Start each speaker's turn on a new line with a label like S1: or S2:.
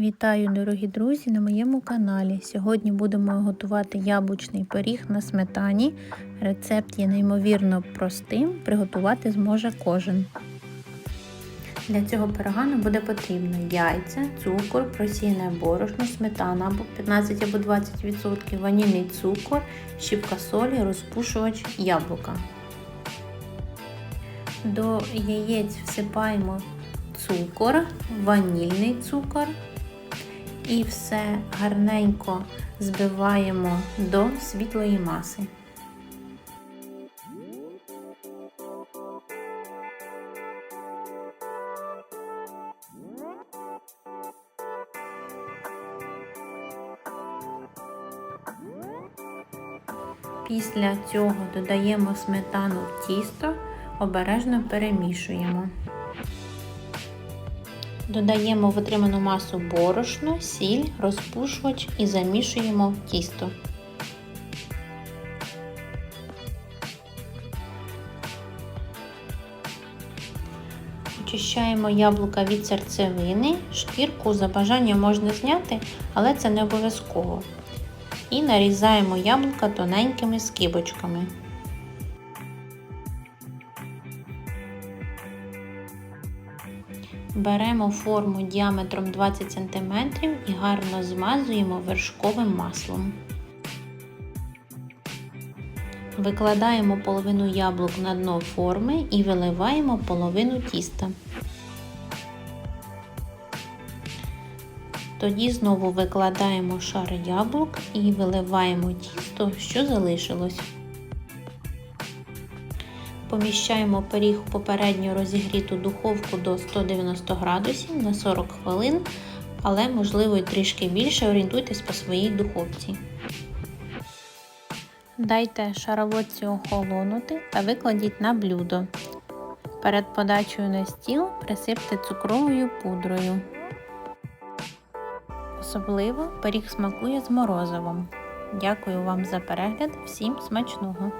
S1: Вітаю, дорогі друзі, на моєму каналі. Сьогодні будемо готувати яблучний пиріг на сметані. Рецепт є неймовірно простим, приготувати зможе кожен. Для цього пирога нам буде потрібно яйця, цукор, просіяне борошно, сметана або 15 або 20%, ванільний цукор, щіпка солі, розпушувач яблука. До яєць всипаємо цукор, ванільний цукор і все гарненько збиваємо до світлої маси. Після цього додаємо сметану в тісто, обережно перемішуємо. Додаємо в отриману масу борошно, сіль, розпушувач і замішуємо тісто. Очищаємо яблука від серцевини, шкірку за бажанням можна зняти, але це не обов'язково. І нарізаємо яблука тоненькими скибочками. Беремо форму діаметром 20 см і гарно змазуємо вершковим маслом. Викладаємо половину яблук на дно форми і виливаємо половину тіста. Тоді знову викладаємо шар яблук і виливаємо тісто, що залишилось. Поміщаємо пиріг в попередньо розігріту духовку до 190 градусів на 40 хвилин, але, можливо, і трішки більше орієнтуйтесь по своїй духовці. Дайте шароводці охолонути та викладіть на блюдо. Перед подачею на стіл присипте цукровою пудрою. Особливо пиріг смакує з морозивом. Дякую вам за перегляд, всім смачного!